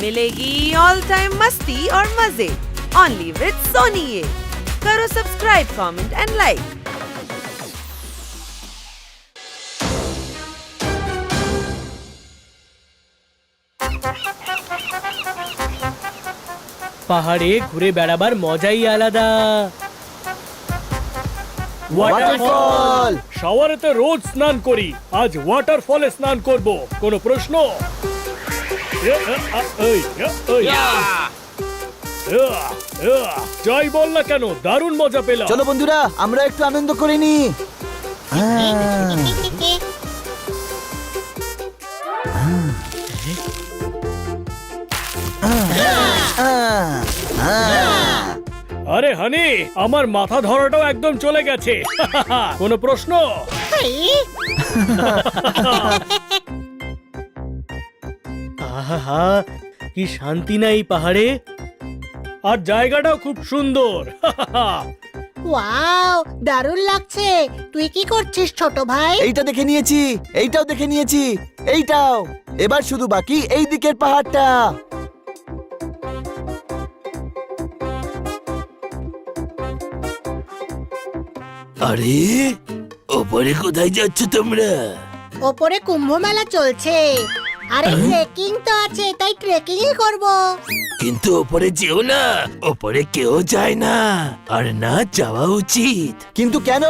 मिलेगी all time मस्ती और मजे ओनली विद सोनी ये करो सब्सक्राइब कमेंट एंड लाइक পাহাড়ে ঘুরে বেড়াবার মজাই আলাদা ওয়াটারফল শাওয়ারেতে রোজ স্নান করি আজ ওয়াটারফলে স্নান করব কোনো প্রশ্ন যাই বল না কেন দারুণ মজা পেলাম। চলো বন্ধুরা আমরা একটু আনন্দ করে নি। আরে হানি আমার মাথা ধরাটাও একদম চলে গেছে। কোনো প্রশ্ন? আহা কি শান্তি নাই পাহাড়ে। আর জায়গাটাও খুব সুন্দর ওয়াও দারুণ লাগছে। তুই কি করছিস ছোট ভাই? এইটা দেখে নিয়েছি এইটাও দেখে নিয়েছি এইটাও। এবার শুধু বাকি এই দিকের পাহাড়টা। আরে ওপরে কোথায় যাচ্ছ তোমরা? ওপরে কুম্ভ মেলা চলছে। আরে ট্রেকিং তো আছে তাই ট্রেকিং করব। কিন্তু ওপরে যেও না ওপরে কেউ যায় না আর না যাওয়া উচিত। কিন্তু কেন?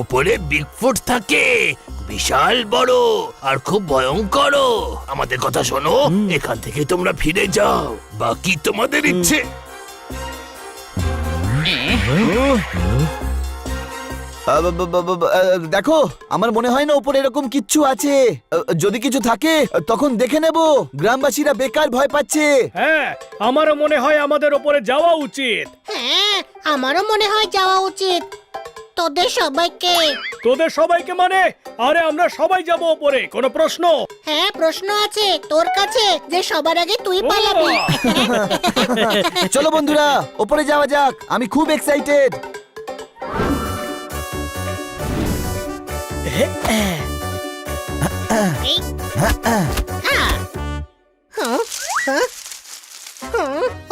ওপরে বিগফুট থাকে বিশাল বড় আর খুব ভয়ঙ্কর। আমাদের কথা শোনো এখান থেকে তোমরা ফিরে যাও বাকি তোমাদের ইচ্ছে। দেখো আমার মনে হয় না উপরে এরকম কিচ্ছু আছে। যদি কিছু থাকে তখন দেখে নেব। গ্রামবাসীরা বেকার ভয় পাচ্ছে। হ্যাঁ আমারও মনে হয় আমাদের ওপরে যাওয়া উচিত। হ্যাঁ আমারও মনে হয় যাওয়া উচিত। তোদের সবাইকে। তোদের সবাইকে মানে? আরে আমরা সবাই যাব ওপরে কোনো প্রশ্ন? হ্যাঁ প্রশ্ন আছে তোর কাছে যে সবার আগে তুই পালাবি। চলো বন্ধুরা ওপরে যাওয়া যাক আমি খুব এক্সাইটেড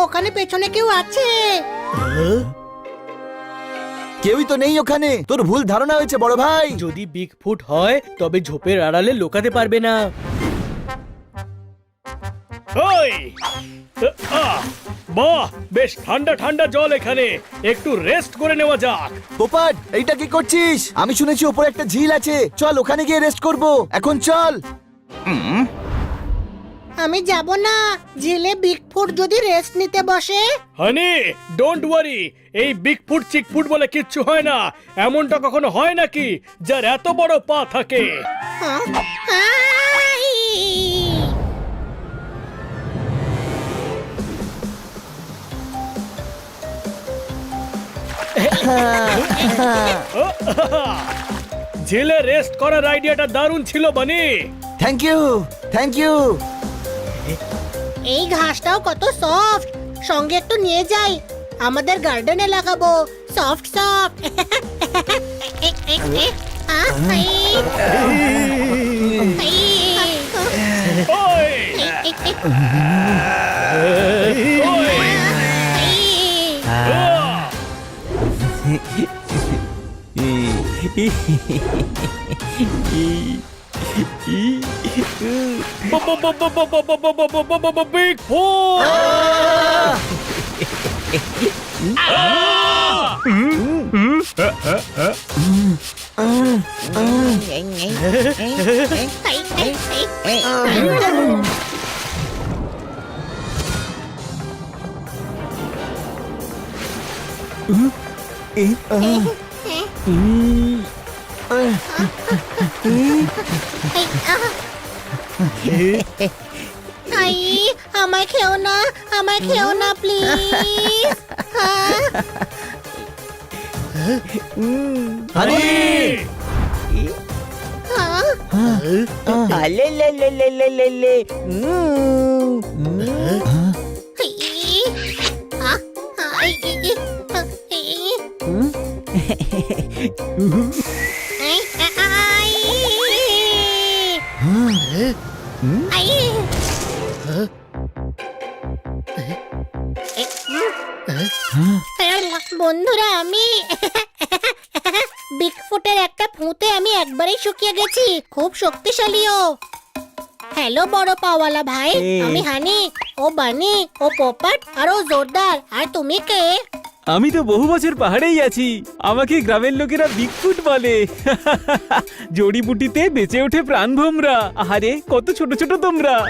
ওখানে পেছনে কেউ আছে কেউই তো নেই ওখানে। তোর ভুল ধারণা হয়েছে বড় ভাই। যদি বিগ ফুট হয় তবে ঝোপের আড়ালে লোকাতে পারবে না। ওই বাহ বেশ ঠান্ডা ঠান্ডা জল এখানে। একটু রেস্ট করে নেওয়া যাক। পোপাট এইটা কি করছিস? আমি শুনেছি ওপরে একটা ঝিল আছে। চল ওখানে গিয়ে রেস্ট করব। এখন চল। আমি যাব না। জেলে বিগফুট যদি রেস্ট নিতে বসে? হানি ডোন্ট ওয়ারি এই বিগ ফুট চিক ফুট বলে কিচ্ছু হয় না। এমনটা কখনো হয় নাকি যার এত বড় পা থাকে? হ্যাঁ? আই! জেলে রেস্ট করার আইডিয়াটা দারুণ ছিল Bunny. Thank you thank you এই ঘাসটাও কত সফট সঙ্গে একটু নিয়ে যাই। আমাদের গার্ডেনে লাগাবো। সফট সফট ওই! Big Paw! আই আমায় খেও না আমায় খেও না প্লিজ আরে আলে লে লে লে লে লে বন্ধুরা আমি বিগফুটের একটা ফুঁতে আমি একবারেই শুকিয়ে গেছি। খুব শক্তিশালীও। হ্যালো বড় পাওয়ালা ভাই। আমি হানি ও বানি ও পোপট আর ও জোরদার। আর তুমি কে? আমি তো বহু বছর পাহাড়েই আছি। আমাকে গ্রামের লোকেরা বিগফুট বলে। জড়িবুটিতে বেঁচে ওঠে প্রাণভোমরা। আহারে কত ছোট ছোট তোমরা।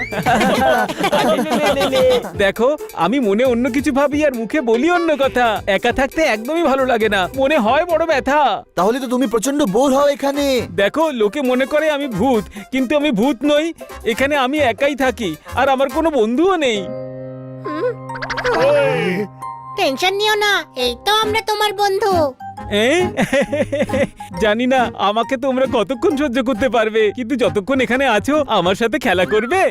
দেখো আমি মনে অন্য কিছু ভাবি আর মুখে বলি অন্য কথা। একা থাকতে একদমই ভালো লাগে না। মনে হয় বড় ব্যথা। তাহলে তো তুমি প্রচণ্ড বোর হও এখানে। দেখো লোকে মনে করে আমি ভূত কিন্তু আমি ভূত নই। এখানে আমি একাই থাকি আর আমার কোনো বন্ধুও নেই। টেনশন নিও না এই তো আমরা তোমার বন্ধু। এ? জানি না আমাকে তোমরা কতক্ষণ সহ্য করতে পারবে কিন্তু যতক্ষণ এখানে আছো আমার সাথে খেলা করবে।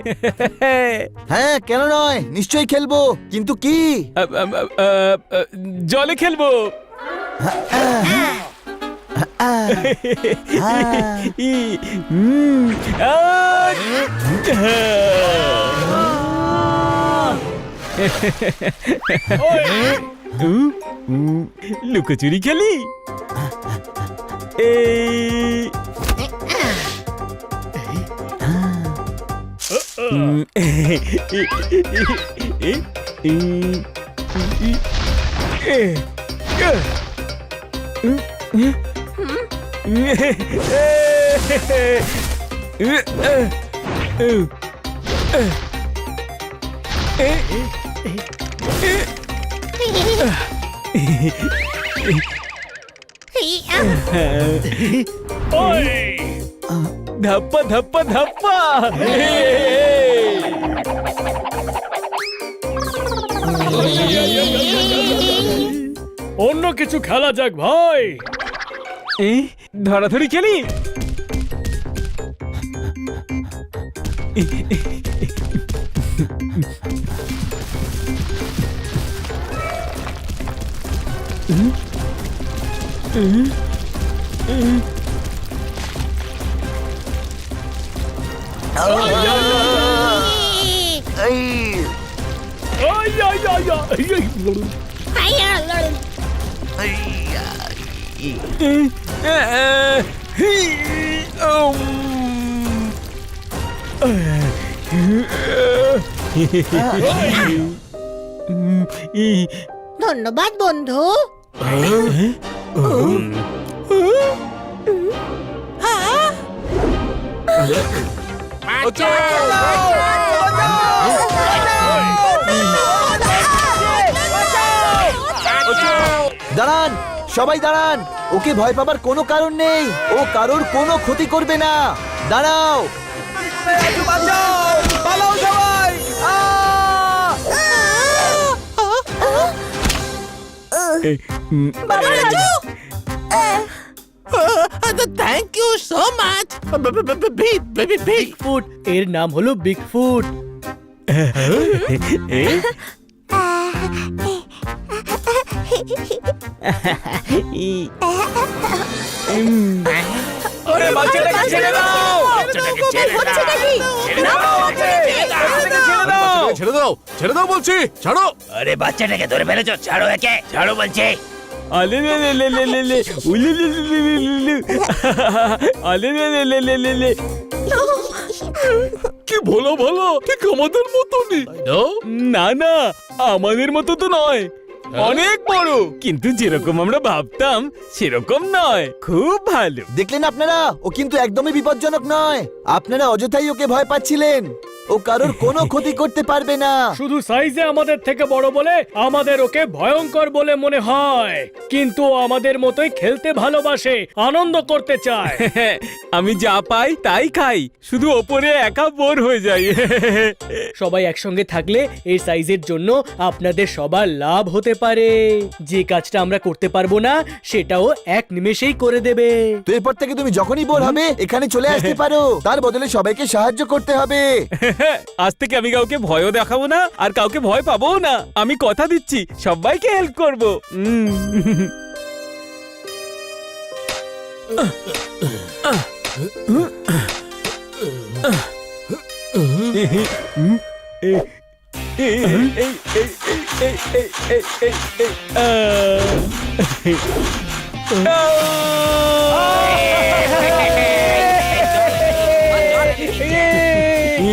হ্যাঁ কেন নয় নিশ্চয়ই খেলব কিন্তু কি? আ, আ, আ, আ, আ, জলে খেলব। ই, হুম, আ, উ, উ, লুকোচুরি খেলি? এই উম, ওই ধাপ্পা ধাপ্পা ধাপ্পা অন্য কিছু খেলা যাক ভাই এই ধরাধরি খেলি Ừ. Ừ. Ôi da da da. Phải à. Ông. Thằng nó bắt buồn thứ. দাঁড়ান, সবাই দাঁড়ান। ওকে ভয় পাবার কোনো কারণ নেই। ও কারোর কোনো ক্ষতি করবে না। দাঁড়াও। Thank you so much Bigfoot এর নাম হলো বিগফুট ওরে বাচ্চাটাকে ছেড়ে দাও! ছেড়ে দাও! ছেড়ে দাও! ছেড়ে দাও বলছি ছাড়ো আরে বাচ্চাটাকে ধরে ফেলেছো ছাড়ো একে ছাড়ো বলছি আলে লে লে লে লে লে লে উলি লি লি লি লি লি লি। আলে লে লে লে লে লে লে কি ভালো ভালো ঠিক আমাদের মতনই না না আমাদের মতো তো নয় অনেক বড় কিন্তু যেরকম আমরা ভাবতাম সেরকম নয় খুব ভালো দেখলেন আপনারা ও কিন্তু একদমই বিপজ্জনক নয় আপনারা অযথাই ওকে ভয় পাচ্ছিলেন। ও কারোর কোনো ক্ষতি করতে পারবে না। শুধু সাইজে আমাদের থেকে বড় বলে আমাদের ওকে ভয়ঙ্কর বলে মনে হয়। কিন্তু ও আমাদের মতোই খেলতে ভালোবাসে আনন্দ করতে চায়। আমি যা পাই তাই খাই শুধু ওপরে একা বোর হয়ে যাই। সবাই একসঙ্গে থাকলে এই সাইজের জন্য আপনাদের সবার লাভ হতে পারে। যে কাজটা আমরা করতে পারব না সেটাও এক নিমেষেই করে দেবে। তো এরপর থেকে তুমি যখনই বোর হবে এখানে চলে আসতে পারো। তার বদলে সবাইকে সাহায্য করতে হবে। আজ থেকে আমি কাউকে ভয়ও দেখাবো না আর কাউকে ভয় পাবো না। আমি কথা দিচ্ছি সবাইকে হেল্প করব। করব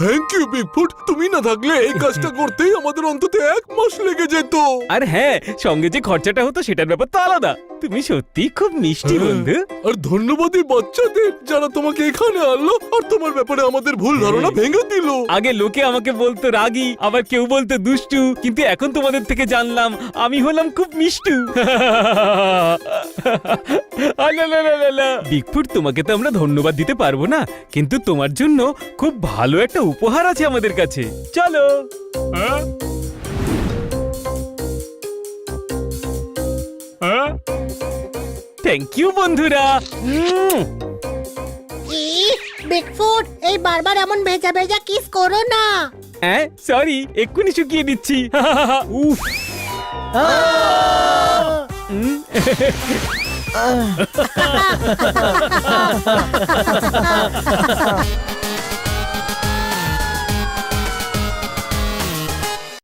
থ্যাংক ইউ বিগফুট তুমি না থাকলে এই কাজটা করতেই আমাদের অন্তত এক মাস লেগে যেত। আর হ্যাঁ সঙ্গে যে খরচাটা হতো সেটার ব্যাপার তো আলাদা। তুমি সত্যি খুব মিষ্টি বন্ধু। আর ধন্যবাদ এই বাচ্চাদের যারা তোমাকে এখানে আনলো আর তোমার ব্যাপারে আমাদের ভুল ধারণা ভেঙে দিল। আগে লোকে আমাকে বলতো রাগী আবার কেউ বলতো দুষ্টু। কিন্তু এখন তোমাদের থেকে জানলাম আমি হলাম খুব মিষ্টু। বিগফুট তোমাকে তো আমরা ধন্যবাদ দিতে পারব না। কিন্তু তোমার জন্য খুব ভালো একটা উপহার আছে আমাদের কাছে। চলো। থ্যাংক ইউ বন্ধুরা। বিগফুট এই বারবার এমন ভেজা ভেজা কিস করো না। হ্যাঁ সরি এক্ষুনি শুকিয়ে দিচ্ছি। উফ। উম।